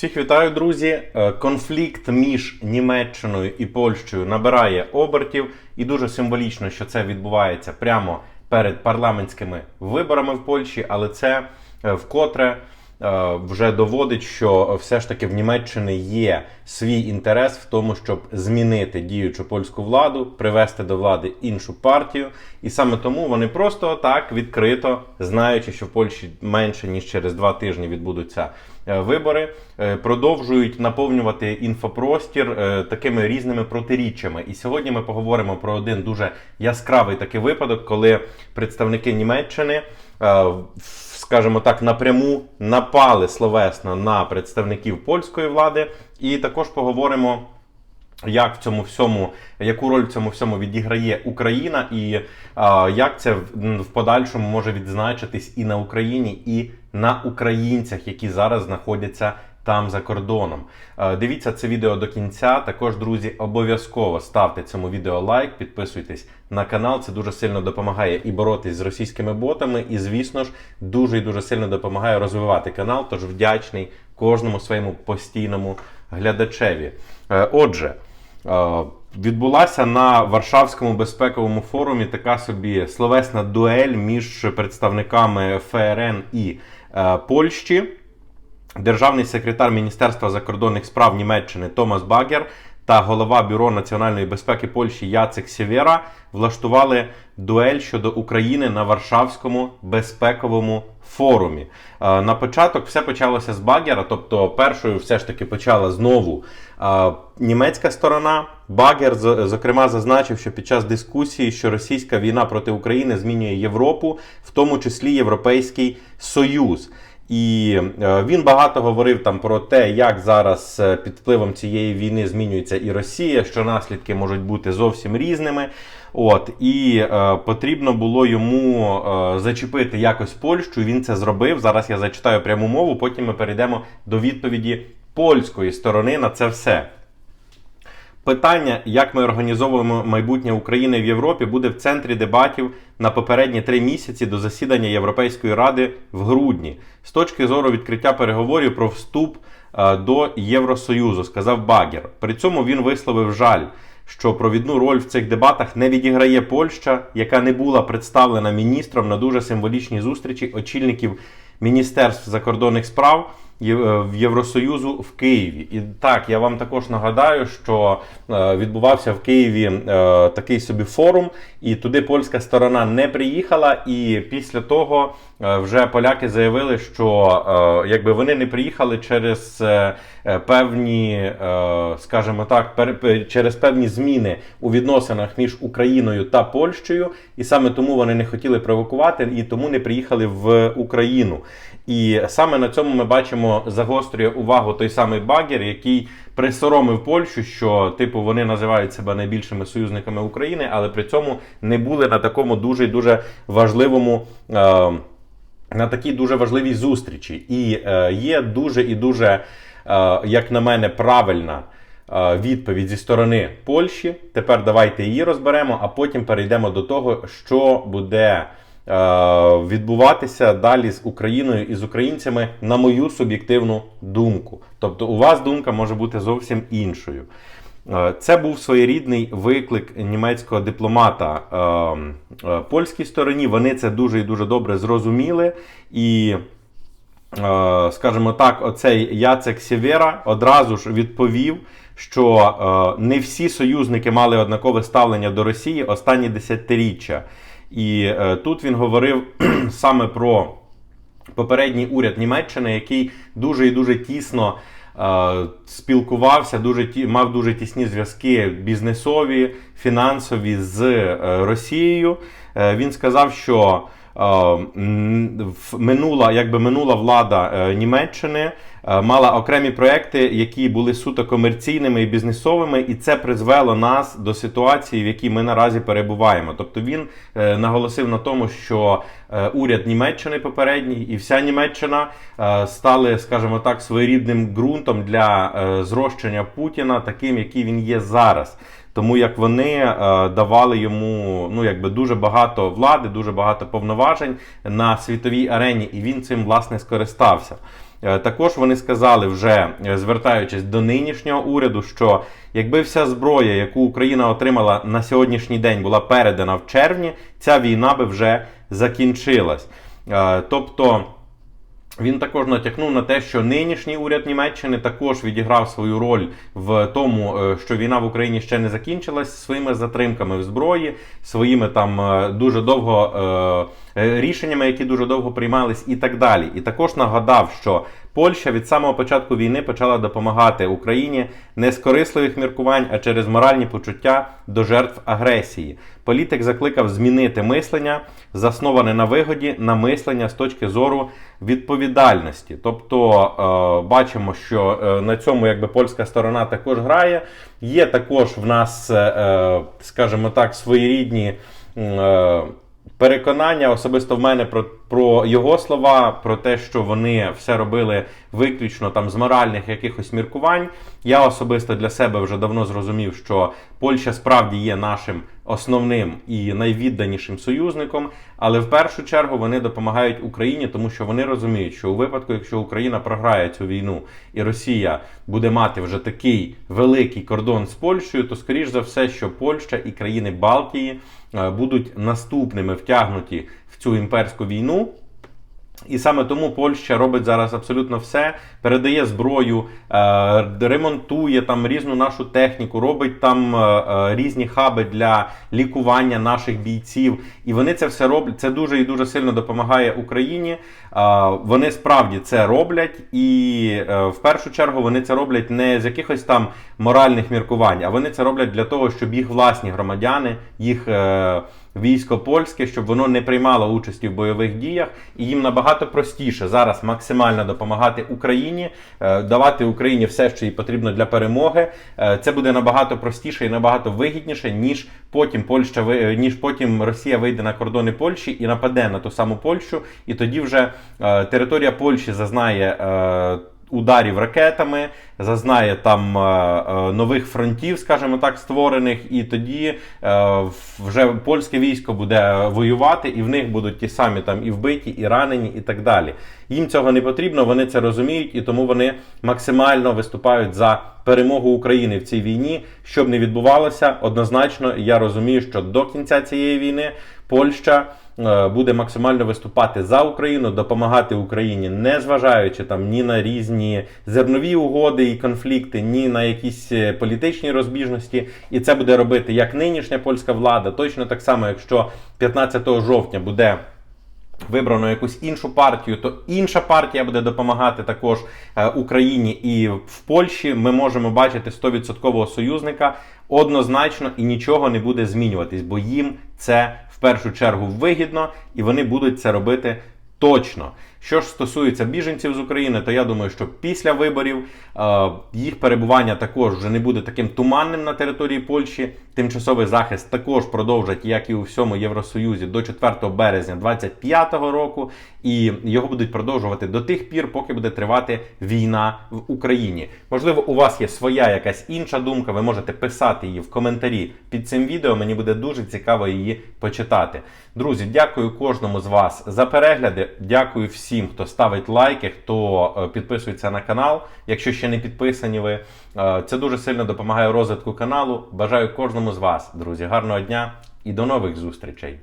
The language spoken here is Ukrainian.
Всіх вітаю, друзі. Е, Конфлікт між Німеччиною і Польщею набирає обертів, і дуже символічно, що це відбувається прямо перед парламентськими виборами в Польщі, але це е, вкотре вже доводить, що все ж таки в Німеччині є свій інтерес в тому, щоб змінити діючу польську владу, привести до влади іншу партію. І саме тому вони просто так відкрито, знаючи, що в Польщі менше ніж через два тижні відбудуться е, вибори, е, продовжують наповнювати інфопростір е, такими різними протиріччями. І сьогодні ми поговоримо про один дуже яскравий такий випадок, коли представники Німеччини. Скажімо так, напряму напали словесно на представників польської влади, і також поговоримо як в цьому всьому, яку роль в цьому всьому відіграє Україна, і а, як це в, в подальшому може відзначитись і на Україні, і на українцях, які зараз знаходяться там за кордоном. Е, Дивіться це відео до кінця. Також, друзі, обов'язково ставте цьому відео лайк, підписуйтесь на канал. Це дуже сильно допомагає і боротись з російськими ботами, і, звісно ж, дуже і дуже сильно допомагає розвивати канал. Тож вдячний кожному своєму постійному глядачеві. Е, Отже. Е, Відбулася на Варшавському безпековому форумі така собі словесна дуель між представниками ФРН і е, Польщі. Державний секретар Міністерства закордонних справ Німеччини Томас Багер та голова Бюро національної безпеки Польщі Яцек Сєвєра влаштували дуель щодо України на Варшавському безпековому форумі. Е, На початок все почалося з Багера, тобто першою все ж таки почала знову е, німецька сторона. Багер, зокрема, зазначив, що під час дискусії, що російська війна проти України змінює Європу, в тому числі Європейський Союз. І е, він багато говорив там про те, як зараз е, під впливом цієї війни змінюється і Росія, що наслідки можуть бути зовсім різними. От і е, потрібно було йому е, зачепити якось Польщу. Він це зробив. Зараз я зачитаю пряму мову. Потім ми перейдемо до відповіді польської сторони на це все. Питання, як ми організовуємо майбутнє України в Європі, буде в центрі дебатів на попередні три місяці до засідання Європейської ради в грудні. З точки зору відкриття переговорів про вступ е, до Євросоюзу, сказав Багер. При цьому він висловив жаль, що провідну роль в цих дебатах не відіграє Польща, яка не була представлена міністром на дуже символічній зустрічі очільників міністерств закордонних справ. Е, в Євросоюзу в Києві. І так, я вам також нагадаю, що е, відбувався в Києві е, такий собі форум, і туди польська сторона не приїхала. І після того вже поляки заявили, що якби вони не приїхали через певні, е, скажімо так, через певні зміни у відносинах між Україною та Польщею, і саме тому вони не хотіли провокувати і тому не приїхали в Україну. І саме на цьому ми бачимо загострює увагу той самий Багер, який присоромив Польщу, що типу вони називають себе найбільшими союзниками України, але при цьому не були на такому дуже дуже важливому. Е- на такій дуже важливій зустрічі. І е, є дуже і дуже, е, як на мене, правильна е, відповідь зі сторони Польщі. Тепер давайте її розберемо, а потім перейдемо до того, що буде е, відбуватися далі з Україною і з українцями, на мою суб'єктивну думку. Тобто, у вас думка може бути зовсім іншою. Е, Це був своєрідний виклик німецького дипломата е, е, польській стороні. Вони це дуже і дуже добре зрозуміли. І, е, скажімо так, оцей Яцек Сєвєра одразу ж відповів, що е, не всі союзники мали однакове ставлення до Росії останні десятиріччя. І е, тут він говорив саме про попередній уряд Німеччини, який дуже і дуже тісно е, спілкувався, дуже ті, мав дуже тісні зв'язки бізнесові, фінансові з е, Росією. Е, він сказав, що е, минула, якби минула влада е, Німеччини е, мала окремі проекти, які були суто комерційними і бізнесовими, і це призвело нас до ситуації, в якій ми наразі перебуваємо. Тобто він е, наголосив на тому, що е, уряд Німеччини попередній і вся Німеччина е, стали, скажімо так, своєрідним ґрунтом для е, зрощення Путіна, таким, який він є зараз. Тому як вони е, давали йому ну якби дуже багато влади, дуже багато повноважень на світовій арені, і він цим власне скористався. Е, Також вони сказали, вже е, звертаючись до нинішнього уряду, що якби вся зброя, яку Україна отримала на сьогоднішній день, була передана в червні, ця війна би вже закінчилась. Тобто. Він також натякнув на те, що нинішній уряд Німеччини також відіграв свою роль в тому, е, що війна в Україні ще не закінчилась своїми затримками в зброї, своїми там е, дуже довго е, рішеннями, які дуже довго приймались, і так далі. І також нагадав, що Польща від самого початку війни почала допомагати Україні не з корисливих міркувань, а через моральні почуття до жертв агресії. Політик закликав змінити мислення, засноване на вигоді, на мислення з точки зору відповідальності. Тобто е, бачимо, що е, на цьому якби польська сторона також грає. Є також в нас, е, скажімо так, своєрідні. Переконання особисто в мене про, про його слова, про те, що вони все робили виключно там з моральних якихось міркувань. Я особисто для себе вже давно зрозумів, що Польща справді є нашим основним і найвідданішим союзником, але в першу чергу вони допомагають Україні, тому що вони розуміють, що у випадку, якщо Україна програє цю війну і Росія буде мати вже такий великий кордон з Польщею, то скоріш за все, що Польща і країни Балтії е, будуть наступними втягнуті в цю імперську війну. І саме тому Польща робить зараз абсолютно все, передає зброю, е, ремонтує там різну нашу техніку, робить там е, е, різні хаби для лікування наших бійців. І вони це все роблять. Це дуже і дуже сильно допомагає Україні. Вони справді це роблять, і в першу чергу вони це роблять не з якихось там моральних міркувань, а вони це роблять для того, щоб їх власні громадяни, їх. Військо польське, щоб воно не приймало участі в бойових діях, і їм набагато простіше зараз максимально допомагати Україні, е, давати Україні все, що їй потрібно для перемоги. Е, Це буде набагато простіше і набагато вигідніше, ніж потім Польща е, ніж потім Росія вийде на кордони Польщі і нападе на ту саму Польщу, і тоді вже територія Польщі зазнає. Ударів ракетами, зазнає там е, е, нових фронтів, скажімо так, створених, і тоді е, вже польське військо буде воювати, і в них будуть ті самі там і вбиті, і ранені, і так далі. Їм цього не потрібно, вони це розуміють, і тому вони максимально виступають за перемогу України в цій війні. Щоб не відбувалося, однозначно я розумію, що до кінця цієї війни Польща буде максимально виступати за Україну, допомагати Україні, не зважаючи там ні на різні зернові угоди і конфлікти, ні на якісь е, політичні розбіжності. І це буде робити як нинішня польська влада, точно так само, якщо 15 жовтня буде. Вибрано якусь іншу партію, то інша партія буде допомагати також е, Україні і в Польщі. Ми можемо бачити 100% союзника однозначно і нічого не буде змінюватись, бо їм це в першу чергу вигідно, і вони будуть це робити точно. Що ж стосується біженців з України, то я думаю, що після виборів е, їх перебування також вже не буде таким туманним на території Польщі. Тимчасовий захист також продовжать, як і у всьому Євросоюзі, до 4 березня 2025 року, і його будуть продовжувати до тих пір, поки буде тривати війна в Україні. Можливо, у вас є своя якась інша думка. Ви можете писати її в коментарі під цим відео. Мені буде дуже цікаво її почитати. Друзі, дякую кожному з вас за перегляди. Дякую всім, хто ставить лайки, хто е, підписується на канал. Якщо ще не підписані ви, Е, це дуже сильно допомагає розвитку каналу. Бажаю кожному з вас, друзі, гарного дня і до нових зустрічей.